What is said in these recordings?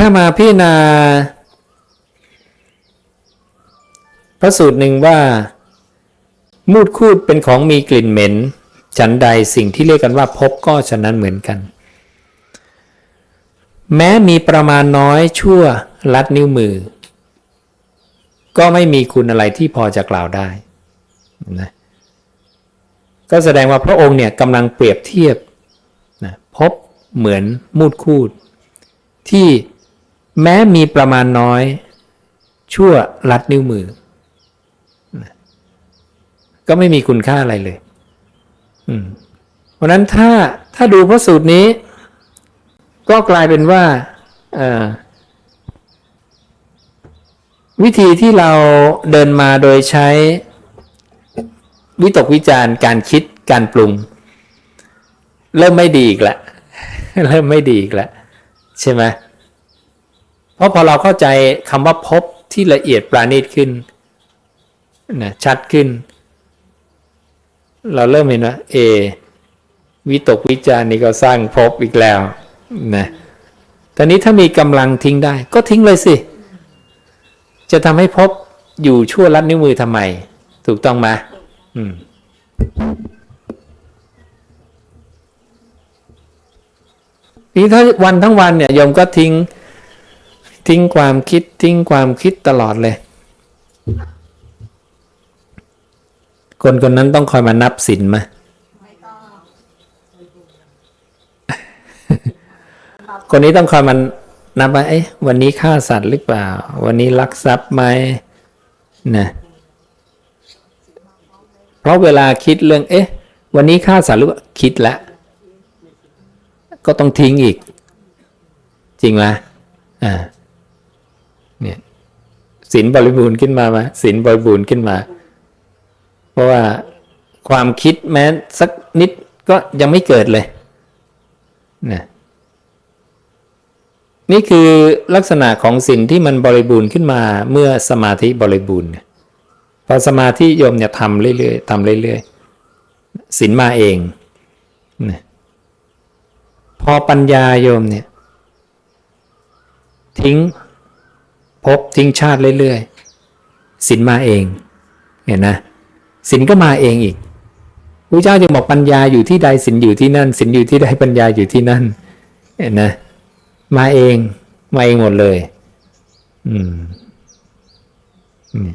ถ้ามาพิจารณา พระสูตรหนึ่งว่า มูดคูดเป็นของมีกลิ่นเหม็น ฉันใดสิ่งที่เรียกกันว่าพบก็ฉะนั้นเหมือนกัน แม้มีประมาณน้อยชั่วลัดนิ้วมือ ก็ไม่มีคุณอะไรที่พอจะกล่าวได้นะก็แสดงว่าพระองค์เนี่ยกำลังเปรียบเทียบนะพบเหมือนมูดคูดที่ แม้มีประมาณน้อย ชั่วลัดนิ้วมือ ก็ไม่มีคุณค่าอะไรเลย เพราะนั้นถ้าถ้าดูพระสูตรนี้ ก็กลายเป็นว่าวิธีที่เราเดินมาโดยใช้ วิตกวิจารณ์การคิดการปรุง เริ่มไม่ดีอีกละ เริ่มไม่ดีอีกละ ใช่ไหม เพราะพอเราเข้าใจคำว่าพบที่ละเอียดปราณีตขึ้นนะชัดขึ้น เราเริ่มเห็นว่าเอวิตกวิจารณ์นี่ก็สร้างภพอีกแล้วนะตอนนี้ถ้ามีกำลังทิ้งได้ ก็ทิ้งเลยสิ จะทำให้ภพอยู่ชั่วลัดนิ้วมือทำไม ถูกต้องไหมอืมนี่ถ้าวันทั้งวันเนี่ยโยมก็ทิ้ง ทิ้งความคิดทิ้งความคิดตลอดเลย คนคนนั้นต้องคอยมานับสินไหมคนนี้ต้องคอยมันนับว่าเอ๊ะวันนี้ฆ่าสัตว์หรือเปล่า วันนี้ลักทรัพย์ไหมนะเพราะเวลาคิดเรื่อง เอ๊ะ วันนี้ฆ่าสัตว์หรือเปล่าคิดแล้วก็ต้องทิ้งอีก จริงไหมอ่าเนี่ย ศีลบริบูรณ์ขึ้นมาไหมศีลบริบูรณ์ขึ้นมา เพราะว่าความคิดแม้สักนิดก็ยังไม่เกิดเลยนะนี่คือลักษณะของศีลที่มันบริบูรณ์ขึ้นมาเมื่อสมาธิบริบูรณ์พอสมาธิโยมเนี่ยทำเรื่อยๆทำเรื่อยๆศีลมาเองนะพอปัญญาโยมเนี่ยทิ้ง บทิ้งชาติเรื่อยๆสินมาเองเห็นนะสินก็มาเองอีกพระเจ้าจะบอกปัญญาอยู่ที่ใดสินอยู่ที่นั่นสินอยู่ที่ใดปัญญาอยู่ที่นั่นเห็นนะมาเองมาเองหมดเลย อืมนี่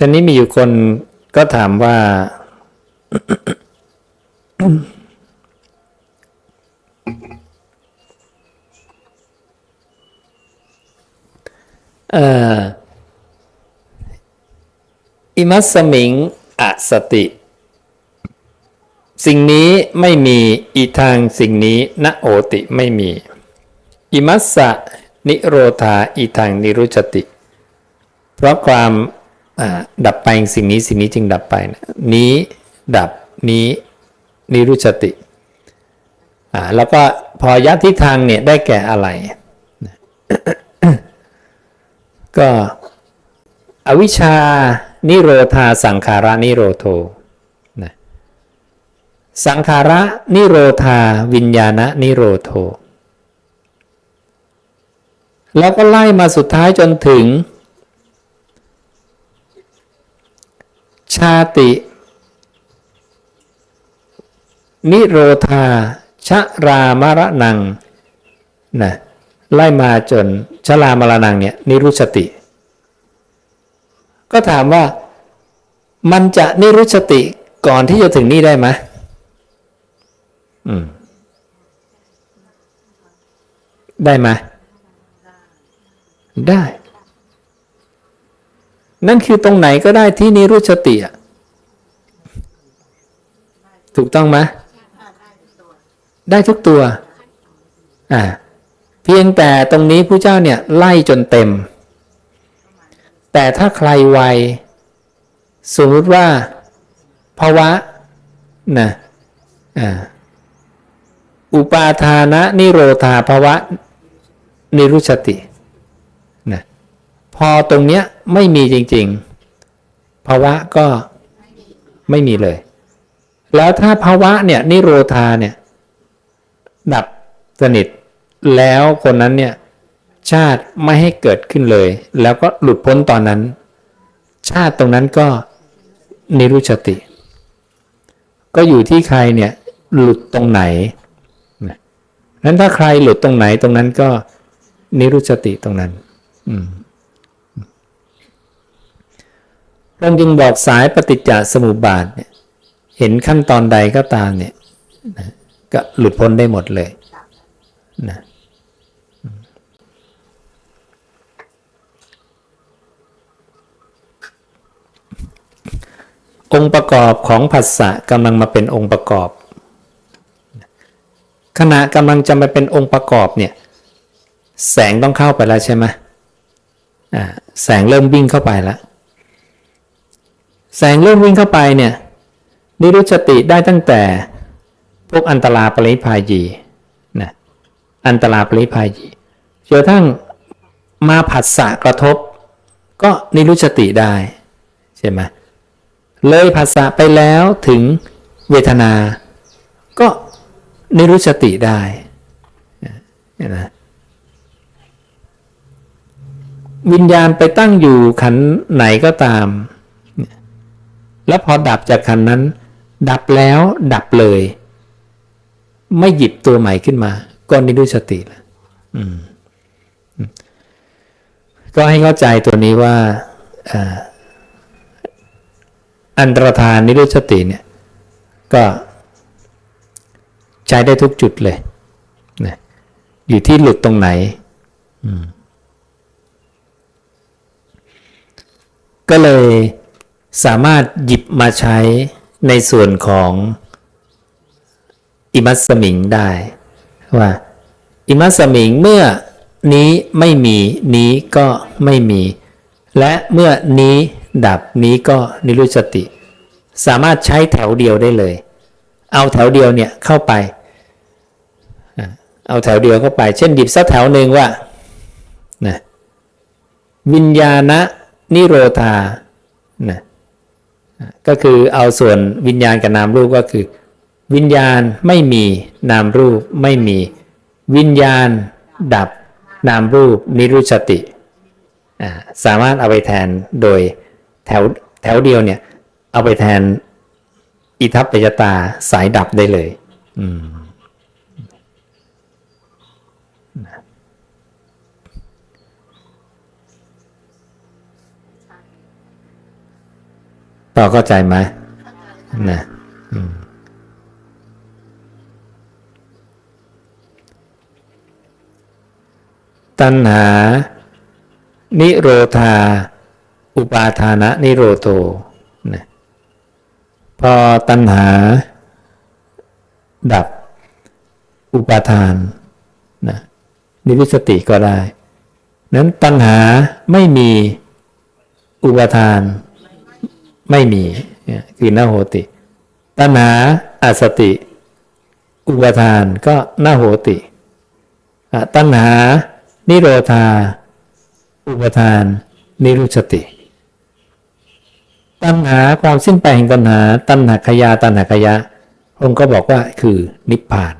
ตอนนี้มีอยู่คนก็ถามว่า เอ่อ อิมัสสมิงอสติ สิ่งนี้ไม่มีอีทางสิ่งนี้ณโอติไม่มี อิมัสสะนิโรธาอีทางนิรุชติ เพราะความ ดับไปสิ่งนี้สิ่งนี้จึงดับไปนะนี้ดับนี้นิรุชติอ่าแล้วก็พอยัตทิทางเนี่ยได้แก่อะไร ก็อวิชานิโรธาสังขารานิโรโทนะสังขาระนิโรธาวิญญาณนิโรโทแล้วก็ไล่มาสุดท้ายจนถึง ชาติ นิโรธา ชรามรณังนะไล่มาจนชรามรณังเนี่ยนิรุชติ ก็ถามว่ามันจะนิรุตสติก่อนที่จะถึงนี่ได้ไหมอืม ได้ไหมได้ นั่นคือตรงไหนก็ได้ที่นิรุตสติอะถูกต้องไหมได้ทุกตัว อ่า เพียงแต่ตรงนี้ผู้เจ้าเนี่ยไล่จนเต็ม แต่ถ้าใครไว สมมติว่าภาวะนะอ่าอุปาทานะนิโรธาภาวะนิรุชติ พอตรงเนี้ยไม่มีจริงๆ ภาวะก็ไม่มีเลย แล้วถ้าภาวะเนี่ยนิโรธาเนี่ย ดับสนิท แล้วคนนั้นเนี่ยชาติไม่ให้เกิดขึ้นเลย แล้วก็หลุดพ้นตอนนั้น ชาติตรงนั้นก็นิรุชติ ก็อยู่ที่ใครเนี่ยหลุดตรงไหนนั้นถ้าใครหลุดตรงไหนตรงนั้นก็นิรุชติตรงนั้น อืม พระองค์จึงบอกสายปฏิจจสมุปบาทเนี่ยเห็นขั้นตอนใดก็ตามเนี่ยนะก็หลุดพ้นได้หมดเลยนะองค์ประกอบของผัสสะกำลังมาเป็นองค์ประกอบ ขณะกำลังจะมาเป็นองค์ประกอบเนี่ยแสงต้องเข้าไปแล้วใช่ไหมแสงเริ่มวิ่งเข้าไปแล้ว แสงเริ่มวิ่งเข้าไปเนี่ยนิรุตสติได้ตั้งแต่พวกอันตราปริพายีนะอันตราปริพายีจนทั่งมาผัสสะกระทบ ก็นิรุตสติได้ใช่ไหมเลยผัสสะไปแล้วถึงเวทนา ก็นิรุตสติได้เห็นไหมวิญญาณไปตั้งอยู่ขันไหนก็ตาม แล้วพอดับจากขันนั้น ดับแล้วดับเลย ไม่หยิบตัวใหม่ขึ้นมา ก็นิรุตสติแล้วก็ให้เข้าใจตัวนี้ว่าอันตรธานนิรุสติเนี่ย ก็ใช้ได้ทุกจุดเลยนะอยู่ที่หลุดตรงไหน ก็เลย สามารถหยิบมาใช้ในส่วนของอิมัสมิงได้ว่าอิมัสมิงเมื่อนี้ไม่มีนี้ก็ไม่มี และเมื่อนี้ดับนี้ก็นิรุตสติ สามารถใช้แถวเดียวได้เลย เอาแถวเดียวเนี่ยเข้าไป เอาแถวเดียวเข้าไป เช่นหยิบสักแถวหนึ่งว่านะวิญญาณนิโรธาน่ะ ก็คือเอาส่วนวิญญาณกับนามรูปก็คือ วิญญาณไม่มีนามรูปไม่มี วิญญาณดับนามรูปนิรุชติสามารถเอาไปแทนโดยแถวแถวเดียวเนี่ย เอาไปแทนอิทัปปยตาสายดับได้เลย อืม ต่อเข้าใจไหมนะตัณหา นิโรธา อุปาทานะนิโรโตนะพอตัณหา ดับ อุปาทานนะนิวิสติก็ได้ นั้นตัณหาไม่มีอุปาทาน ไม่มีเนี่ยคือนาโหติตัณหาอาสติ อุปทานก็นาโหติอะตัณหา นิโรธา อุปทาน นิรุชติ ตัณหาความสิ้นไปแห่งตัณหา ตัณหาขยาตัณหาขยะองค์ก็บอกว่าคือนิพพาน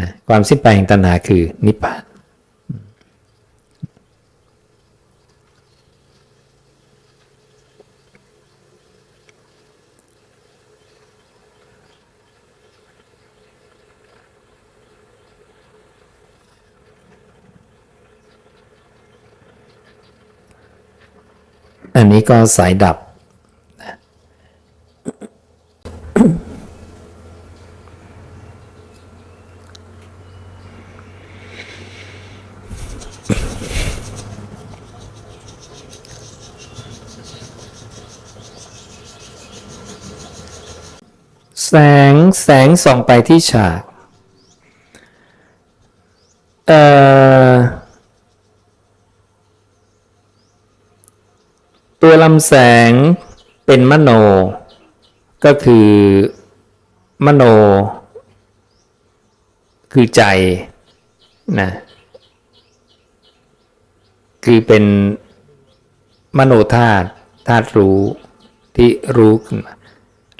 นะความสิ้นไปแห่งตัณหาคือนิพพาน อันนี้ก็สายดับ แสงแสงส่องไปที่ฉาก เอ่อ ตัวลำแสงเป็นมโน ก็คือมโน คือใจนะคือเป็นมโนธาตุธาตุรู้ที่รู้ขึ้นมา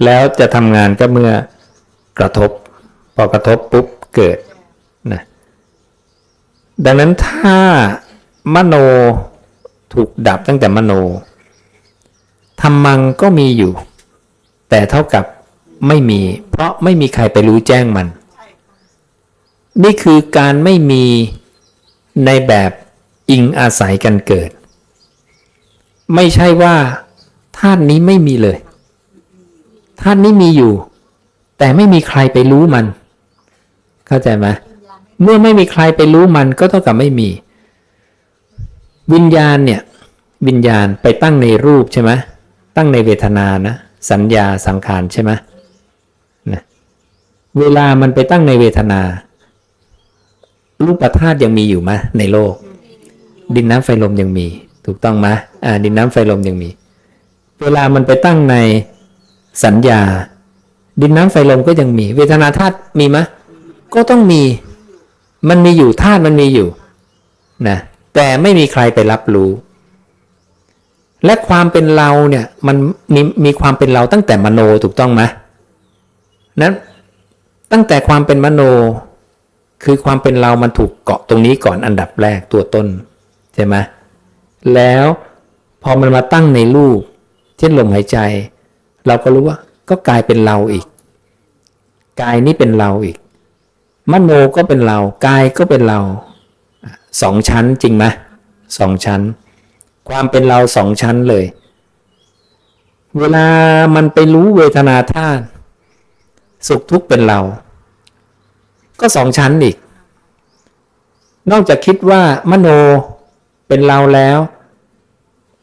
แล้วจะทำงานก็เมื่อกระทบ พอกระทบปุ๊บเกิดนะดังนั้นถ้ามโนถูกดับตั้งแต่มโน ธรรมังก็มีอยู่ แต่เท่ากับไม่มี เพราะไม่มีใครไปรู้แจ้งมัน นี่คือการไม่มีในแบบอิงอาศัยกันเกิด ไม่ใช่ว่าธาตุนี้ไม่มีเลยธาตุนี้มีอยู่ แต่ไม่มีใครไปรู้มัน เข้าใจไหมเมื่อไม่มีใครไปรู้มันก็เท่ากับไม่มี วิญญาณเนี่ย วิญญาณไปตั้งในรูปใช่ไหม ตั้งในเวทนานะสัญญาสังขารใช่ไหมนะเวลามันไปตั้งในเวทนา รูปธาตุยังมีอยู่ไหมในโลก ดินน้ำไฟลมยังมี ถูกต้องไหมอ่าดินน้ำไฟลมยังมี เวลามันไปตั้งในสัญญา ดินน้ำไฟลมก็ยังมี เวทนาธาตุมีไหมก็ต้องมีมันมีอยู่ธาตุมันมีอยู่นะแต่ไม่มีใครไปรับรู้ และความเป็นเราเนี่ยมันมีมีความเป็นเราตั้งแต่มโนถูกต้องไหมนั้นตั้งแต่ความเป็นมโน คือความเป็นเรามันถูกเกาะตรงนี้ก่อนอันดับแรกตัวต้นใช่ไหมแล้วพอมันมาตั้งในรูปเช่นลมหายใจ เราก็รู้ว่าก็กลายเป็นเราอีกกายนี้เป็นเราอีก มโนก็เป็นเรา กายก็เป็นเราสองชั้นจริงไหมสองชั้น ความเป็นเราสองชั้นเลย เวลามันไปรู้เวทนาธาตุสุขทุกข์เป็นเรา ก็สองชั้นอีก นอกจากคิดว่ามโนเป็นเราแล้ว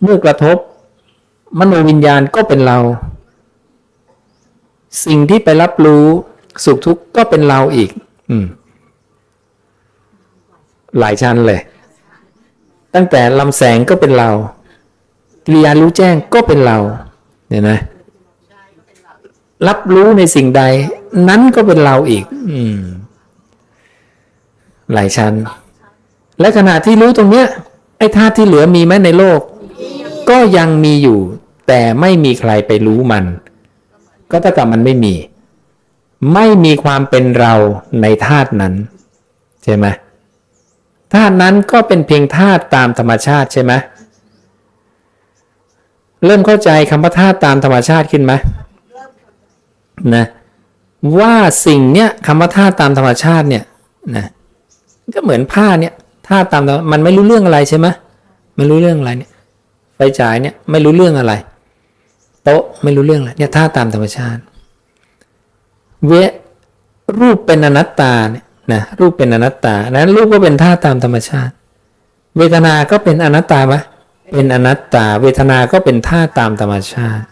เมื่อกระทบ มโนวิญญาณก็เป็นเรา สิ่งที่ไปรับรู้สุขทุกข์ก็เป็นเราอีก อืม หลายชั้นเลย ตั้งแต่ลำแสงก็เป็นเรากิริยารู้แจ้งก็เป็นเราเนี่ยนะรับรู้ในสิ่งใด นั้นก็เป็นเราอีก อืม หลายชั้น และขณะที่รู้ตรงเนี้ย ไอ้ธาตุที่เหลือมีไหมในโลก ก็ยังมีอยู่ แต่ไม่มีใครไปรู้มัน ก็เท่ากับมันไม่มี ไม่มีความเป็นเราในธาตุนั้น ใช่ไหม ธาตุนั้นก็เป็นเพียงธาตุตามธรรมชาติใช่ไหมเริ่มเข้าใจคำว่าธาตุตามธรรมชาติขึ้นไหมนะว่าสิ่งเนี้ยคำว่าธาตุตามธรรมชาติเนี่ยนะก็เหมือนผ้าเนี่ยธาตุตามมมันไม่รู้เรื่องอะไรใช่ไหมไม่รู้เรื่องอะไรเนี่ยไฟฉายเนี่ยไม่รู้เรื่องอะไรโต๊ะไม่รู้เรื่องอะไรเนี่ยธาตุตามธรรมชาติ เวรูปเป็นอนัตตาเนี่ย นะรูปเป็นอนัตตานั้นรูปก็เป็นธาตุตามธรรมชาติ เวทนา ก็เป็นอนัตตาไหมเป็นอนัตตา เวทนา ก็เป็นธาตุตามธรรมชาติ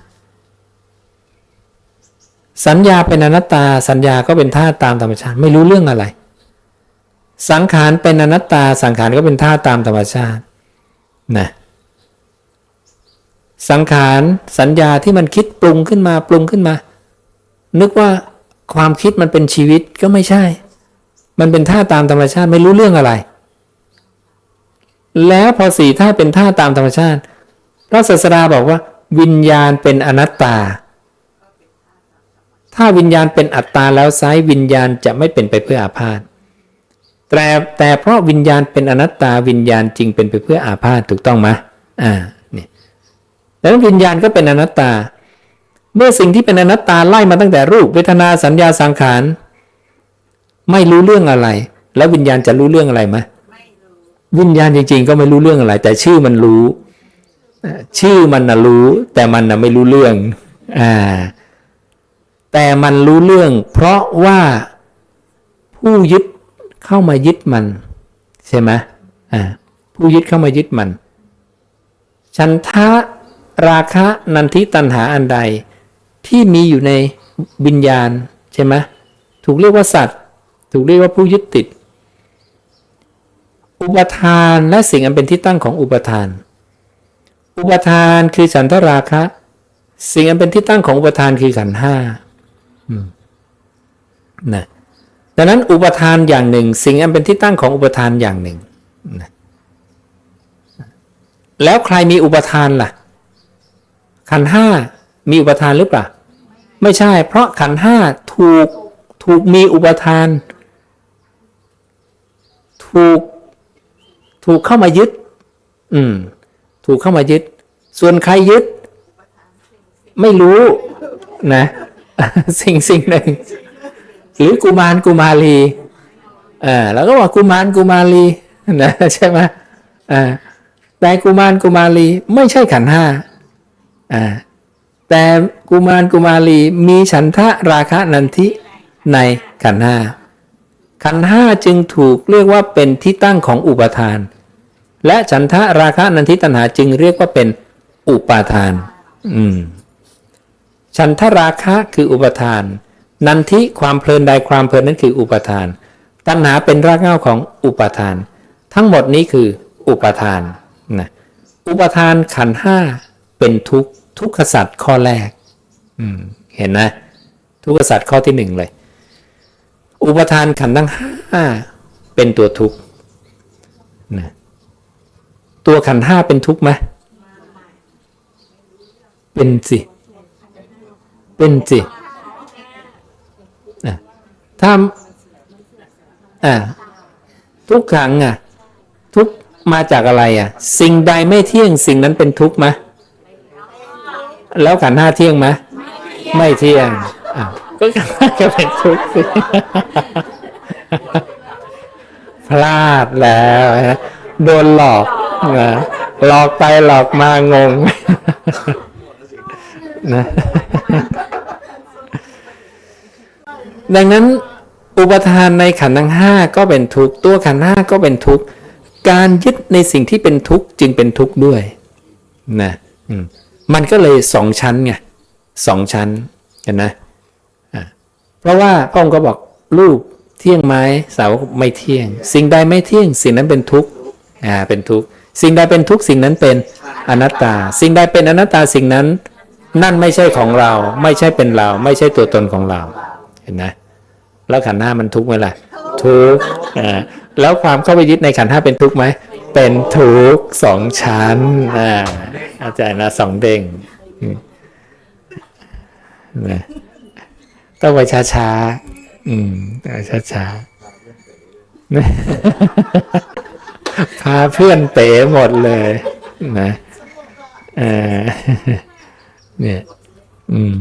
สัญญาเป็นอนัตตา สัญญาก็เป็นธาตุตามธรรมชาติ ไม่รู้เรื่องอะไร สังขารเป็นอนัตตา สังขารก็เป็นธาตุตามธรรมชาตินะสังขารสัญญาที่มันคิดปรุงขึ้นมาปรุงขึ้นมา นึกว่าความคิดมันเป็นชีวิตก็ไม่ใช่ มันเป็นท่าตามธรรมชาติไม่รู้เรื่องอะไร แล้วพอสี่ท่าเป็นท่าตามธรรมชาติพระศาสดาบอกว่า วิญญาณเป็นอนัตตา ถ้าวิญญาณเป็นอัตตาแล้วไซวิญญาณจะไม่เป็นไปเพื่ออาพาธแต่แต่เพราะวิญญาณเป็นอนัตตาวิญญาณจริงเป็นไปเพื่ออาพาธถูกต้องไหมอ่านี่แล้ววิญญาณก็เป็นอนัตตา เมื่อสิ่งที่เป็นอนัตตาไล่มาตั้งแต่รูปเวทนาสัญญาสังขาร ไม่รู้เรื่องอะไร แล้ววิญญาณจะรู้เรื่องอะไรไหมวิญญาณจริง ๆ ก็ไม่รู้เรื่องอะไร แต่ชื่อมันรู้ ชื่อมันนะรู้ แต่มันนะไม่รู้เรื่องอ่าแต่มันรู้เรื่อง เพราะว่าผู้ยึดเข้ามายึดมัน ใช่ไหมอ่าผู้ยึดเข้ามายึดมันฉันทะราคะนันทิตันหาอันใดที่มีอยู่ในวิญญาณใช่ไหมถูกเรียกว่าสัตว์ ถูกเรียกว่าผู้ยึดติด อุปทานและสิ่งอันเป็นที่ตั้งของอุปทาน อุปทานคือฉันทราคะ สิ่งอันเป็นที่ตั้งของอุปทานคือขันห้านะดังนั้นอุปทานอย่างหนึ่ง สิ่งอันเป็นที่ตั้งของอุปทานอย่างหนึ่งนะแล้วใครมีอุปทานล่ะ ขันห้ามีอุปทานหรือเปล่า ไม่ใช่ เพราะขันห้าถูกถูกมีอุปทาน ถูกถูกเข้ามายึด อืม ถูกเข้ามายึด ส่วนใครยึด ไม่รู้นะ สิ่งสิ่งหนึ่ง หรือกุมารกุมารีอ่าแล้วก็ว่ากุมารกุมารีนะใช่ไหมอ่าแต่กุมารกุมารีไม่ใช่ขันห้าอ่าแต่กุมารกุมารีมีฉันทะราคะนันทิในขันห้า ขันห้าจึงถูกเรียกว่าเป็นที่ตั้งของอุปทาน และฉันทะราคะนันทิตัณหาจึงเรียกว่าเป็นอุปาทาน อืม ฉันทราคะคืออุปทาน นันทิความเพลินใดความเพลินนั้นคืออุปทาน ตัณหาเป็นรากเหง้าของอุปทาน ทั้งหมดนี้คืออุปทานนะอุปทานขันห้าเป็นทุกทุกขสัตว์ข้อแรก อืม เห็นนะ ทุกขสัตว์ข้อที่หนึ่งเลย อุปทานขันธ์ทั้งห้าเป็นตัวทุกข์นะตัวขันธ์ห้าเป็นทุกข์ไหมเป็นสิ เป็นสิอะถ้าอ่าทุกครั้งอะ ทุกมาจากอะไรอะ สิ่งใดไม่เที่ยงสิ่งนั้นเป็นทุกข์ไหมแล้วขันห้าเที่ยงไหมไม่เที่ยงอะ ก็ข้าก็เป็นทุกข์สิพลาดแล้วนะโดนหลอกนะหลอกไปหลอกมางงนะดังนั้นอุปทานในขันธ์ทั้งห้าก็เป็นทุกข์ตัวขันธ์ห้าก็เป็นทุกข์การยึดในสิ่งที่เป็นทุกข์จึงเป็นทุกข์ด้วยนะมันก็เลยสองชั้นไงสองชั้นเห็นนะ เพราะว่าพระองค์ก็บอกรูปเที่ยงไหมสาไม่เที่ยง สิ่งใดไม่เที่ยง สิ่งนั้นเป็นทุกข์อ่าเป็นทุกข์สิ่งใดเป็นทุกข์สิ่งนั้นเป็นอนัตตา สิ่งใดเป็นอนัตตาสิ่งนั้น นั่นไม่ใช่ของเรา ไม่ใช่เป็นเรา ไม่ใช่ตัวตนของเรา เห็นไหมแล้วขันธ์ห้ามันทุกข์ไหมล่ะ ทุกข์อ่าแล้วความเข้าไปยึดในขันธ์ห้าเป็นทุกข์ไหมเป็นทุกข์สองชั้นอ่าอาจารย์นะสองเด้งนะ ต้องไปช้าๆอืมต้องไปช้าๆนะพาเพื่อนเป๋หมดเลยนะเออเนี่ย อืม